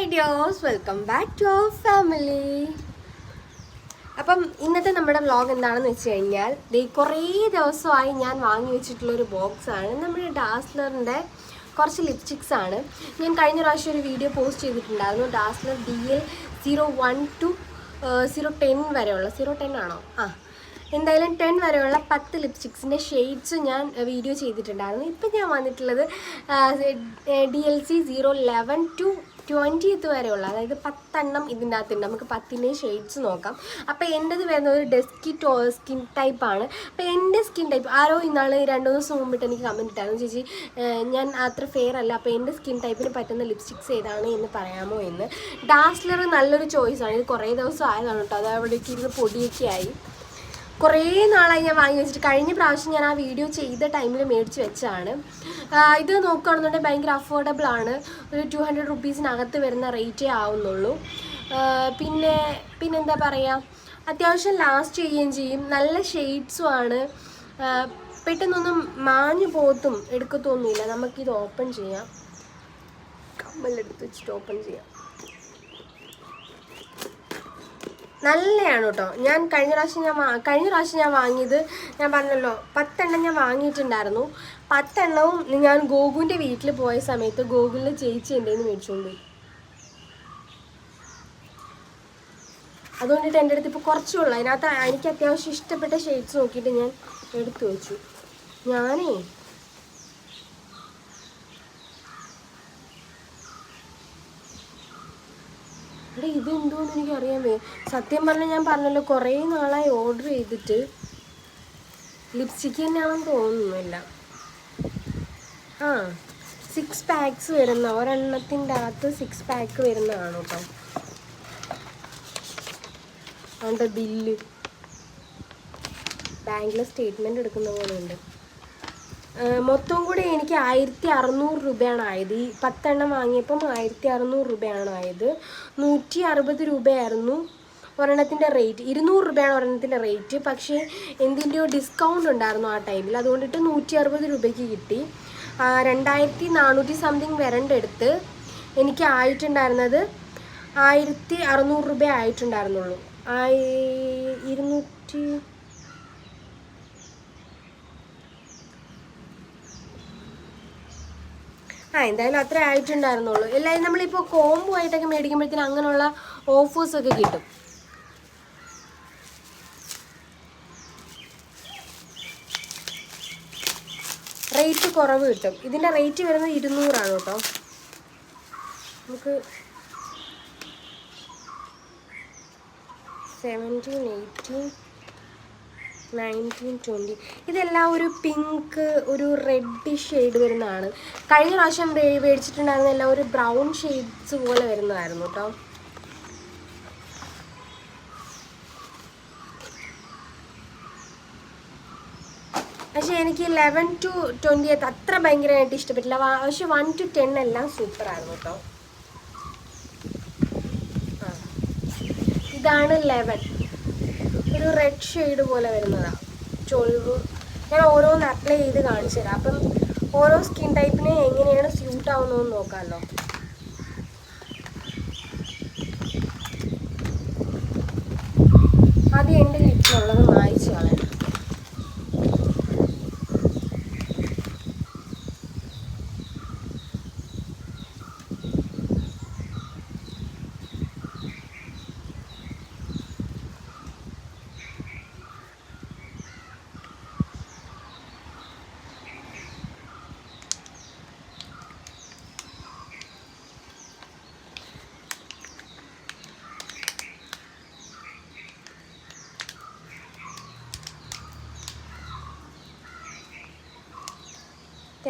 Hi dears welcome back to our family അപ്പം ഇന്നത്തെ നമ്മുടെ വ്ലോഗ് എന്താണെന്ന് വെച്ച് കഴിഞ്ഞാൽ ദേ കുറേ ദിവസമായി ഞാൻ വാങ്ങി വെച്ചിട്ടുള്ളൊരു ബോക്സാണ്. നമ്മുടെ ഡാസ്ലറിന്റെ കുറച്ച് ലിപ്സ്റ്റിക്സ് ആണ്. ഞാൻ കഴിഞ്ഞ പ്രാവശ്യം ഒരു വീഡിയോ പോസ്റ്റ് ചെയ്തിട്ടുണ്ടായിരുന്നു. Dazzler D L zero one two zero ten വരെയുള്ള സീറോ ടെൻ ആണോ? ആ. എന്തായാലും ടെൻ വരെയുള്ള പത്ത് ലിപ്സ്റ്റിക്സിന്റെ ഷെയ്ഡ്സ് ഞാൻ വീഡിയോ ചെയ്തിട്ടുണ്ടായിരുന്നു. ഇപ്പം ഞാൻ വന്നിട്ടുള്ളത് D L C zero eleven two twentieth വരെയുള്ള അതായത് പത്തെണ്ണം ഇതിന്റെ അകത്തുണ്ട് നമുക്ക് പത്തിന്റെ ഷെയ്ഡ്സ് നോക്കാം. അപ്പോൾ എന്റെത് വരുന്നത് ഒരു ഡെസ്കി ടോ സ്കിൻ ടൈപ്പാണ് അപ്പോൾ എന്റെ സ്കിൻ ടൈപ്പ് ആരോ ഇന്നാൾ രണ്ടു ദിവസം മുമ്പിട്ട് എനിക്ക് കമന്റ് ഇട്ടായിരുന്നു. ചേച്ചി ഞാൻ അത്ര ഫെയർ അല്ല. അപ്പോൾ എന്റെ സ്കിൻ ടൈപ്പിന് പറ്റുന്ന ലിപ്സ്റ്റിക്സ് ഏതാണ് എന്ന് പറയാമോ എന്ന്. ഡാസ്ലർ നല്ലൊരു ചോയ്സാണ് ഇത് കുറേ ദിവസം ആയതാണ് കേട്ടോ അത് അവിടേക്ക് ഇരുന്ന് പൊടിയൊക്കെ ആയി. കുറേ നാളായി ഞാൻ വാങ്ങി വെച്ചിട്ട്. കഴിഞ്ഞ പ്രാവശ്യം ഞാൻ ആ വീഡിയോ ചെയ്ത ടൈമിൽ മേടിച്ച് വെച്ചാണ്. ഇത് നോക്കുകയാണെന്നുണ്ടെങ്കിൽ ഭയങ്കര അഫോർഡബിൾ ആണ്. ഒരു ടു ഹൺഡ്രഡ് റുപ്പീസിനകത്ത് വരുന്ന റേറ്റേ ആവുന്നുള്ളൂ. പിന്നെ പിന്നെന്താ പറയുക അത്യാവശ്യം ലാസ്റ്റ് ചെയ്യുകയും ചെയ്യും. നല്ല ഷെയ്ഡ്സും ആണ്. പെട്ടെന്നൊന്നും മാഞ്ഞു പോത്തും എടുക്കത്തൊന്നുമില്ല. നമുക്കിത് ഓപ്പൺ ചെയ്യാം. കമ്മലെടുത്ത് വെച്ചിട്ട് ഓപ്പൺ ചെയ്യാം. നല്ലതാണ് കേട്ടോ ഞാൻ കഴിഞ്ഞ പ്രാവശ്യം ഞാൻ കഴിഞ്ഞ പ്രാവശ്യം ഞാൻ വാങ്ങിയത് ഞാൻ പറഞ്ഞല്ലോ പത്തെണ്ണം ഞാൻ വാങ്ങിയിട്ടുണ്ടായിരുന്നു. പത്തെണ്ണവും ഞാൻ ഗോകുവിന്റെ വീട്ടിൽ പോയ സമയത്ത് ഗോകുലിന്റെ ചേച്ചി എന്റെ നിന്ന് മേടിച്ചുകൊണ്ട് അതുകൊണ്ടിട്ട് എന്റെ അടുത്ത് ഇപ്പോൾ കുറച്ചേ ഉള്ളൂ. അതിനകത്ത് എനിക്ക് അത്യാവശ്യം ഇഷ്ടപ്പെട്ട ഷെയ്ഡ്സ് നോക്കിയിട്ട് ഞാൻ എടുത്തു വെച്ചു. ഞാനേ എടാ ഇതെന്തോന്ന് എനിക്ക് വേ സത്യം പറഞ്ഞാൽ ഞാൻ പറഞ്ഞല്ലോ കുറേ നാളായി ഓർഡർ ചെയ്തിട്ട് ലിപ്സ്റ്റിക്ക് തന്നെയാണെന്ന് തോന്നുന്നില്ല. ആ സിക്സ് പാക്സ് വരുന്ന ഒരെണ്ണത്തിന്റെ അകത്ത് സിക്സ് പാക്ക് വരുന്നതാണ് കേട്ടോ അതുകൊണ്ട് ബില്ല് ബാങ്കിലെ സ്റ്റേറ്റ്മെന്റ് എടുക്കുന്ന പോലെ ഉണ്ട് മൊത്തം കൂടി എനിക്ക് ആയിരത്തി അറുന്നൂറ് രൂപയാണ് ആയത്. ഈ പത്തെണ്ണം വാങ്ങിയപ്പം ആയിരത്തി അറുന്നൂറ് രൂപയാണ് ആയത്. നൂറ്റി അറുപത് രൂപയായിരുന്നു ഒരെണ്ണത്തിന്റെ റേറ്റ്. ഇരുന്നൂറ് രൂപയാണ് ഒരെണ്ണത്തിന്റെ റേറ്റ്. പക്ഷേ എന്തിന്റെയോ ഡിസ്കൗണ്ട് ഉണ്ടായിരുന്നു ആ ടൈമിൽ. അതുകൊണ്ടിട്ട് നൂറ്റി അറുപത് രൂപയ്ക്ക് കിട്ടി. രണ്ടായിരത്തി നാനൂറ്റി സംതിങ് വരണ്ടെടുത്ത് എനിക്ക് ആയിട്ടുണ്ടായിരുന്നത് ആയിരത്തി അറുന്നൂറ് രൂപ ആയിട്ടുണ്ടായിരുന്നുള്ളൂ. ആയി ഇരുന്നൂറ്റി ആ എന്തായാലും അത്ര ആയിട്ടുണ്ടായിരുന്നുള്ളൂ. എല്ലാവരും നമ്മളിപ്പോൾ കോംബോ ആയിട്ടൊക്കെ മേടിക്കുമ്പോഴത്തേനും അങ്ങനെയുള്ള ഓഫേഴ്സൊക്കെ കിട്ടും. റേറ്റ് കുറവ് കിട്ടും. ഇതിന്റെ റേറ്റ് വരുന്നത് ഇരുന്നൂറാണ് കേട്ടോ. നമുക്ക് സെവന്റീൻ എയ്റ്റീൻ നയന്റീൻ ട്വന്റി ഇതെല്ലാം ഒരു പിങ്ക് ഒരു റെഡ് ഷെയ്ഡ് വരുന്നതാണ്. കഴിഞ്ഞ പ്രാവശ്യം മേടിച്ചിട്ടുണ്ടായിരുന്ന എല്ലാം ഒരു ബ്രൗൺ ഷെയ്ഡ്സ് പോലെ വരുന്നതായിരുന്നു കേട്ടോ പക്ഷേ എനിക്ക് ലെവൻ ടു ട്വന്റി അത്ര ഭയങ്കരമായിട്ട് ഇഷ്ടപ്പെട്ടില്ല. പക്ഷെ വൺ ടു ടെൻ എല്ലാം സൂപ്പറായിരുന്നു കേട്ടോ ഇതാണ് ലെവൻ ഒരു റെഡ് ഷെയ്ഡ് പോലെ വരുന്നതാണ് ചൊളിവ്. ഞാൻ ഓരോന്ന് അപ്ലൈ ചെയ്ത് കാണിച്ചു തരാം. അപ്പം ഓരോ സ്കിൻ ടൈപ്പിന് എങ്ങനെയാണ് സ്യൂട്ട് ആവുന്നതെന്ന് നോക്കാമല്ലോ.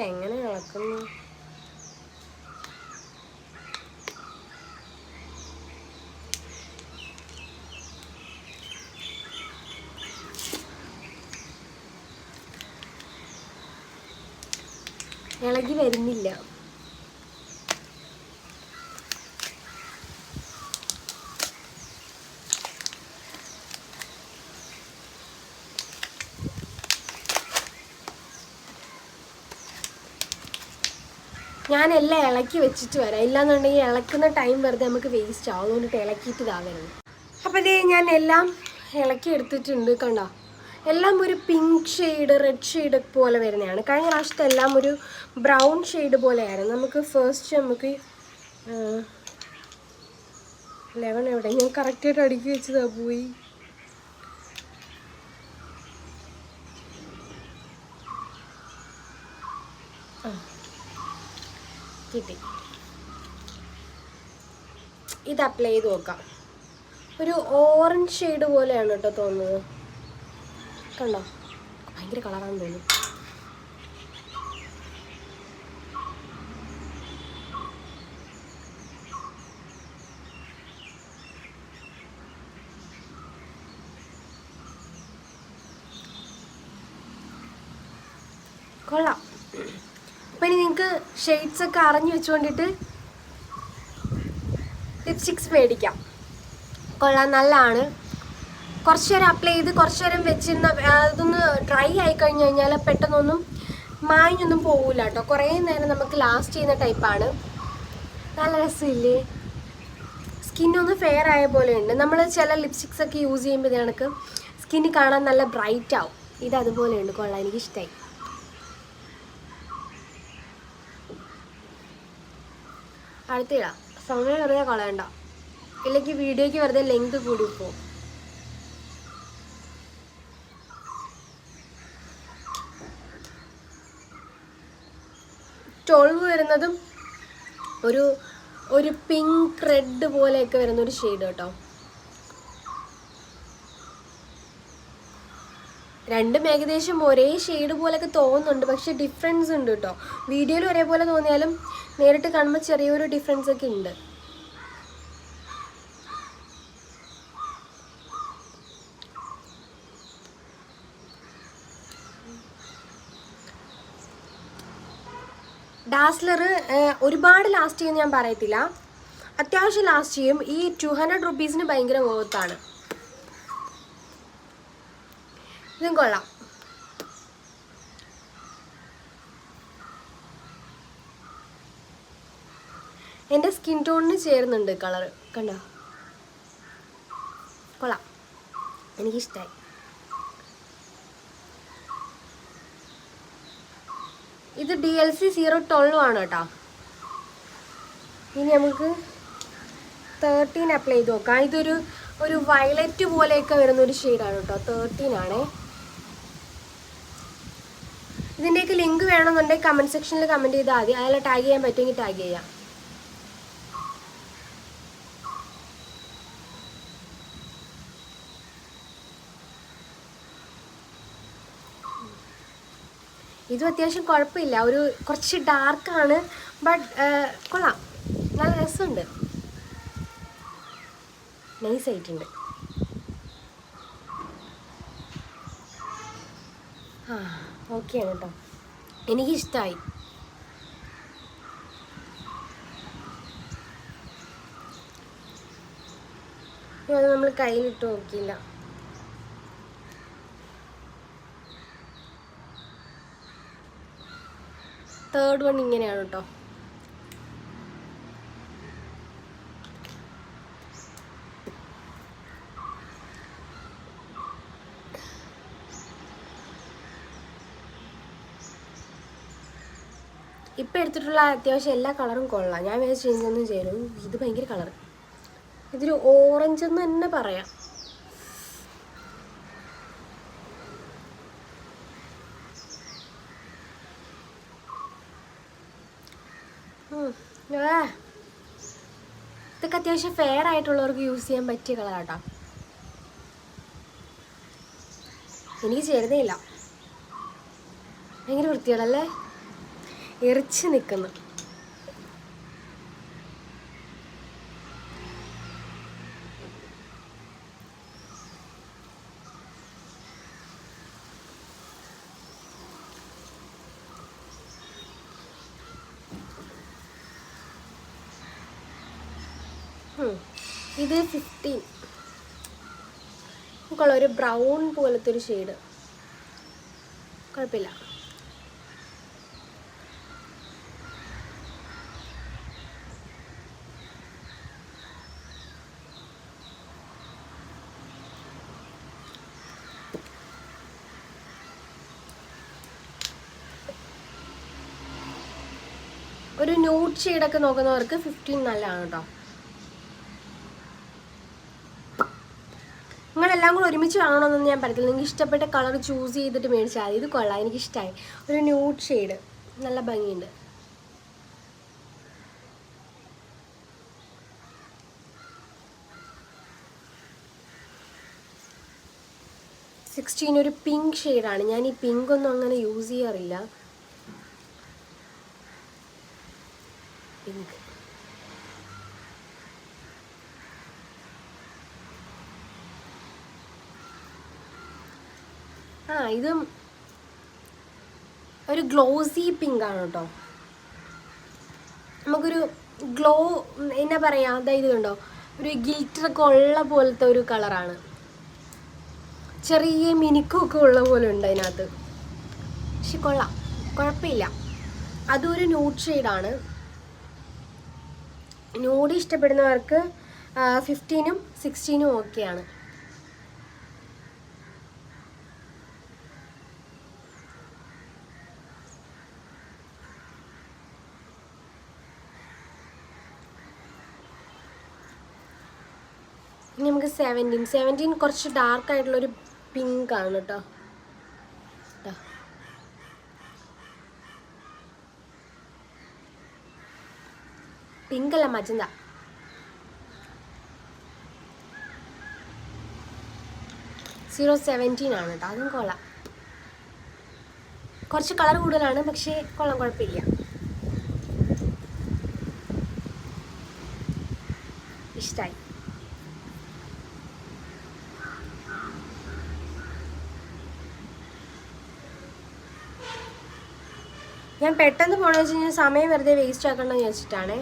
ഇതെങ്ങനെ ഇളക്കുന്നു ഇളകി വരുന്നില്ല. ഞാൻ എല്ലാം ഇളക്കി വെച്ചിട്ട് വരാം. ഇല്ലാന്നുണ്ടെങ്കിൽ ഇളക്കുന്ന ടൈം വെറുതെ നമുക്ക് വേസ്റ്റ് ആവും അതുകൊണ്ടിട്ട് ഇളക്കിയിട്ട് ഇതാകരുത് അപ്പോൾ ഇതേ ഞാൻ എല്ലാം ഇളക്കി എടുത്തിട്ടുണ്ട് കണ്ടോ? എല്ലാം ഒരു പിങ്ക് ഷെയ്ഡ് റെഡ് ഷെയ്ഡ് പോലെ വരുന്നതാണ്. കഴിഞ്ഞ പ്രാവശ്യത്തെ എല്ലാം ഒരു ബ്രൗൺ ഷെയ്ഡ് പോലെയായിരുന്നു. നമുക്ക് ഫസ്റ്റ് നമുക്ക് ലെവൻ എവിടെ? ഞാൻ കറക്റ്റായിട്ട് അടുക്കി വെച്ചതാണ് പോയി. കിട്ടി. ഇത് അപ്ലൈ ചെയ്ത് നോക്കാം. ഒരു ഓറഞ്ച് ഷെയ്ഡ് പോലെയാണ് കേട്ടോ തോന്നുന്നത്. കണ്ടോ? ഭയങ്കര കളറാണെന്ന് തോന്നുന്നു കൊള്ളാം അപ്പം ഇനി നിങ്ങൾക്ക് ഷെയ്ഡ്സ് ഒക്കെ അറിഞ്ഞു വെച്ചുകൊണ്ടിട്ട് ലിപ്സ്റ്റിക്സ് മേടിക്കാം. കൊള്ളാം നല്ലതാണ്. കുറച്ച് നേരം അപ്ലൈ ചെയ്ത് കുറച്ച് നേരം വെച്ചിരുന്ന അതൊന്ന് ഡ്രൈ ആയി കഴിഞ്ഞു കഴിഞ്ഞാൽ പെട്ടെന്നൊന്നും മാഞ്ഞൊന്നും പോകില്ല കേട്ടോ കുറേ നേരം നമുക്ക് ലാസ്റ്റ് ചെയ്യുന്ന ടൈപ്പാണ് നല്ല രസമില്ലേ? സ്കിന്നൊന്ന് ഫെയർ ആയ പോലെ ഉണ്ട് നമ്മൾ ചില ലിപ്സ്റ്റിക്സ് ഒക്കെ യൂസ് ചെയ്യുമ്പോൾ കണക്ക് സ്കിന്ന് കാണാൻ നല്ല ബ്രൈറ്റ് ആവും. ഇത് അതുപോലെ ഉണ്ട് കൊള്ളാം എനിക്ക് അടുത്തിടാം. സമയം വെറുതെ കളയണ്ട. ഇല്ലെങ്കിൽ വീഡിയോയ്ക്ക് വെറുതെ ലെങ്ത് കൂടി പോകും. ട്വൽവ് വരുന്നതും ഒരു ഒരു പിങ്ക് റെഡ് പോലെയൊക്കെ വരുന്ന ഒരു ഷെയ്ഡ് കേട്ടോ. രണ്ടും ഏകദേശം ഒരേ ഷെയ്ഡ് പോലെയൊക്കെ തോന്നുന്നുണ്ട്. പക്ഷേ ഡിഫറൻസ് ഉണ്ട് കേട്ടോ വീഡിയോയിൽ ഒരേപോലെ തോന്നിയാലും നേരിട്ട് കാണുമ്പോൾ ചെറിയൊരു ഡിഫറൻസ് ഒക്കെ ഉണ്ട്. ഡാസ്ലർ ഒരുപാട് ലാസ്റ്റ് ചെയ്യുമെന്ന് ഞാൻ പറയത്തില്ല. അത്യാവശ്യം ലാസ്റ്റ് ചെയ്യും. ഈ ടു ഹൺഡ്രഡ് റുപ്പീസിന് ഭയങ്കര വേർത്താണ് ഇതും കൊള്ളാം എന്റെ സ്കിൻ ടോണിന് ചേരുന്നുണ്ട് കളർ കണ്ടോ? കൊള്ളാം. എനിക്കിഷ്ടമായി ഇത് D L C zero twelve ആണ് കേട്ടോ ഇനി നമുക്ക് തേർട്ടീൻ അപ്ലൈ ചെയ്ത് നോക്കാം. ഇതൊരു ഒരു വയലറ്റ് പോലെയൊക്കെ വരുന്ന ഒരു ഷെയ്ഡാണ് കേട്ടോ തേർട്ടീൻ ആണേ. ഇതിന്റെയൊക്കെ ലിങ്ക് വേണമെന്നുണ്ടെങ്കിൽ കമന്റ് സെക്ഷനിൽ കമന്റ് ചെയ്താൽ മതി. അയാളെ ടാഗ് ചെയ്യാൻ പറ്റുമെങ്കിൽ ടാഗ് ചെയ്യാം. ഇതും അത്യാവശ്യം കുഴപ്പമില്ല. ഒരു കുറച്ച് ഡാർക്കാണ് ബട്ട് കൊള്ളാം. നല്ല രസമുണ്ട്. നൈസ് ആയിട്ടുണ്ട്. ആ. ഓക്കെയാണ് കേട്ടോ എനിക്കിഷ്ടമായി അത് നമ്മൾ കയ്യിലിട്ട് നോക്കിയില്ല. തേർഡ് വൺ ഇങ്ങനെയാണ് കേട്ടോ ഇപ്പം എടുത്തിട്ടുള്ള അത്യാവശ്യം എല്ലാ കളറും കൊള്ളാം. ഞാൻ വേറെ ചേഞ്ച് ഒന്നും ഇത് ഭയങ്കര കളർ. ഇതൊരു ഓറഞ്ച് എന്ന് തന്നെ പറയാം. ഇതൊക്കെ അത്യാവശ്യം ഫെയർ ആയിട്ടുള്ളവർക്ക് യൂസ് ചെയ്യാൻ പറ്റിയ കളറാട്ടോ എനിക്ക് ചേരുന്നില്ല ഭയങ്കര വൃത്തികളല്ലേ എറിച്ച് നിൽക്കുന്നു. ഇത് ഫിഫ്റ്റീൻ നമുക്കുള്ള ഒരു ബ്രൗൺ പോലത്തെ ഒരു ഷെയ്ഡ് കുഴപ്പമില്ല. ഒരു ന്യൂഡ് ഷെയ്ഡൊക്കെ നോക്കുന്നവർക്ക് ഫിഫ്റ്റീൻ നല്ലതാണ് കേട്ടോ നിങ്ങളെല്ലാം കൂടെ ഒരുമിച്ച് വാങ്ങണമെന്നൊന്നും ഞാൻ പറയത്തില്ല. നിങ്ങൾക്ക് ഇഷ്ടപ്പെട്ട കളർ ചൂസ് ചെയ്തിട്ട് മേടിച്ചാൽ മതി. ഇത് കൊള്ളാം. എനിക്കിഷ്ടമായി ഒരു ന്യൂഡ് ഷെയ്ഡ് നല്ല ഭംഗിയുണ്ട്. സിക്സ്റ്റീൻ ഒരു പിങ്ക് ഷെയ്ഡാണ് ഞാൻ ഈ പിങ്ക് ഒന്നും അങ്ങനെ യൂസ് ചെയ്യാറില്ല. പിങ്ക് ആ ഇത് ഒരു ഗ്ലോസി പിങ്ക് ആണ് കേട്ടോ. നമുക്കൊരു ഗ്ലോ എന്നാ പറയാ അതായത് കണ്ടോ? ഒരു ഗിൽറ്റർ ഒക്കെ ഉള്ള പോലത്തെ ഒരു കളറാണ് ചെറിയ മിനുക്കൊക്കെ ഉള്ള പോലെ ഉണ്ട് അതിനകത്ത്. പക്ഷെ കൊള്ളാം. കുഴപ്പമില്ല. അതൊരു ന്യൂഡ് ഷെയ്ഡാണ് ന്യൂഡ് ഇഷ്ടപ്പെടുന്നവർക്ക് ഫിഫ്റ്റീനും സിക്സ്റ്റീനും ഓക്കെയാണ്. ഇനി നമുക്ക് സെവന്റീൻ സെവന്റീൻ കുറച്ച് ഡാർക്ക് ആയിട്ടുള്ളൊരു പിങ്ക് ആണ് കേട്ടോ പിങ്ക് അല്ല മജന്ത. സീറോ സെവന്റീൻ ആണ് കേട്ടോ അതും കൊള്ളാം. കുറച്ച് കളർ കൂടുതലാണ് പക്ഷേ കൊള്ളം കുഴപ്പമില്ല. ഇഷ്ടമായി ഞാൻ പെട്ടെന്ന് പോണെന്ന് വെച്ച് കഴിഞ്ഞാൽ സമയം വെറുതെ വേസ്റ്റ് ആക്കണമെന്ന് വിചാരിച്ചിട്ടാണ്.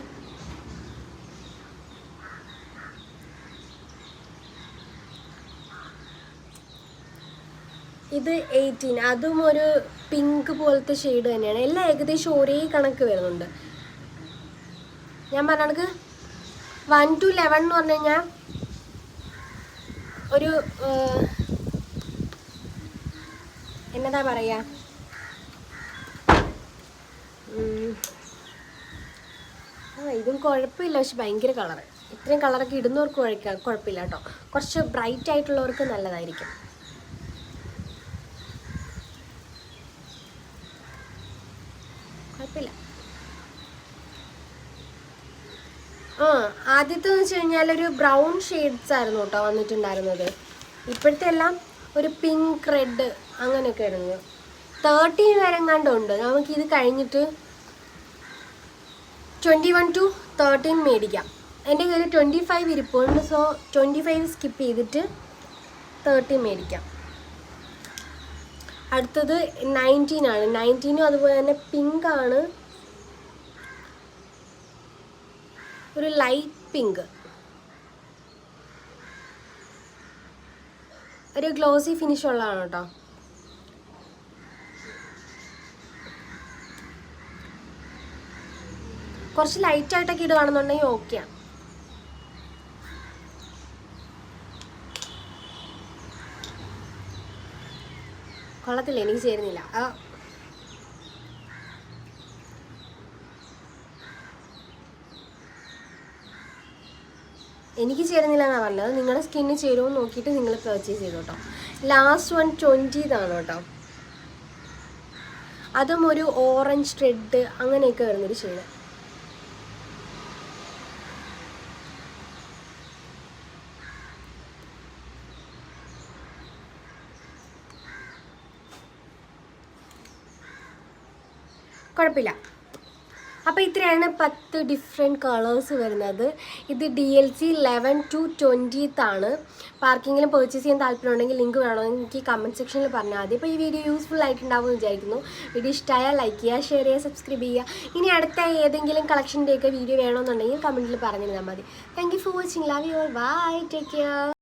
എയ്റ്റീൻ അതും ഒരു പിങ്ക് പോലത്തെ ഷെയ്ഡ് തന്നെയാണ്. എല്ലാം ഏകദേശം ഒരേ കണക്ക് വരുന്നുണ്ട്. ഞാൻ പറഞ്ഞ വൺ ടു ലെവൻ എന്ന് പറഞ്ഞു കഴിഞ്ഞാൽ ഒരു എന്നതാ പറയുക. ആ ഇതും കുഴപ്പമില്ല. പക്ഷെ ഭയങ്കര കളറ് ഇത്രയും കളറൊക്കെ ഇടുന്നവർക്ക് കുഴക്കാം കുഴപ്പമില്ല കേട്ടോ. കുറച്ച് ബ്രൈറ്റ് ആയിട്ടുള്ളവർക്ക് നല്ലതായിരിക്കും കുഴപ്പമില്ല ആ ആദ്യത്തെ വെച്ച് കഴിഞ്ഞാൽ ഒരു ബ്രൗൺ ഷെയ്ഡ്സ് ആയിരുന്നു കേട്ടോ വന്നിട്ടുണ്ടായിരുന്നത്. ഇപ്പോഴത്തെ എല്ലാം ഒരു പിങ്ക് റെഡ് അങ്ങനെയൊക്കെ ആയിരുന്നു. തേർട്ടീൻ വരെ എങ്ങാണ്ടുണ്ട് നമുക്കിത് കഴിഞ്ഞിട്ട് ട്വന്റി വൺ ടു തേർട്ടീൻ മേടിക്കാം. എന്റെ കയ്യിൽ ട്വന്റി ഫൈവ് ഇരിപ്പുണ്ട്. സോ ട്വന്റി ഫൈവ് സ്കിപ്പ് ചെയ്തിട്ട് തേർട്ടീൻ മേടിക്കാം. അടുത്തത് നയന്റീൻ ആണ്. നയന്റീനും അതുപോലെ തന്നെ പിങ്ക് ആണ്. ഒരു ലൈറ്റ് പിങ്ക് ഒരു ഗ്ലോസി ഫിനിഷ് ഉള്ളതാണ് കേട്ടോ. കുറച്ച് ലൈറ്റ് ആയിട്ടൊക്കെ ഇടുകയാണെന്നുണ്ടെങ്കിൽ ഓക്കെയാണ് കൊള്ളത്തില്ല എനിക്ക് ചേരുന്നില്ല. എനിക്ക് ചേരുന്നില്ല എന്നാണ് പറഞ്ഞത് നിങ്ങളുടെ സ്കിന്നിന് ചേരുമെന്ന് നോക്കിയിട്ട് നിങ്ങൾ പർച്ചേസ് ചെയ്തു കേട്ടോ ലാസ്റ്റ് വൺ ട്വന്റിതാണ് കേട്ടോ. അതും ഒരു ഓറഞ്ച് റെഡ് അങ്ങനെയൊക്കെ വരുന്നൊരു ഷെയ്ഡ് കുഴപ്പമില്ല. അപ്പോൾ ഇത്രയാണ് പത്ത് ഡിഫറെന്റ് കളേഴ്സ് വരുന്നത്. ഇത് D L C eleven two ട്വന്റീത്താണ് പാർക്കിങ്ങിലും പർച്ചേസ് ചെയ്യാൻ താല്പര്യമുണ്ടെങ്കിൽ ലിങ്ക് വേണമെങ്കിൽ എനിക്ക് കമന്റ് സെക്ഷനിൽ പറഞ്ഞാൽ മതി. അപ്പോൾ ഈ വീഡിയോ യൂസ്ഫുൾ ആയിട്ടുണ്ടാവും എന്ന് വിചാരിക്കുന്നു. വീഡിയോ ഇഷ്ടമായാൽ ലൈക്ക് ചെയ്യുക ഷെയർ ചെയ്യുക സബ്സ്ക്രൈബ് ചെയ്യുക. ഇനി അടുത്ത ഏതെങ്കിലും കളക്ഷന്റെയൊക്കെ വീഡിയോ വേണമെന്നുണ്ടെങ്കിൽ കമന്റിൽ പറഞ്ഞിരുന്നാൽ മതി. Thank you for watching love your bye take care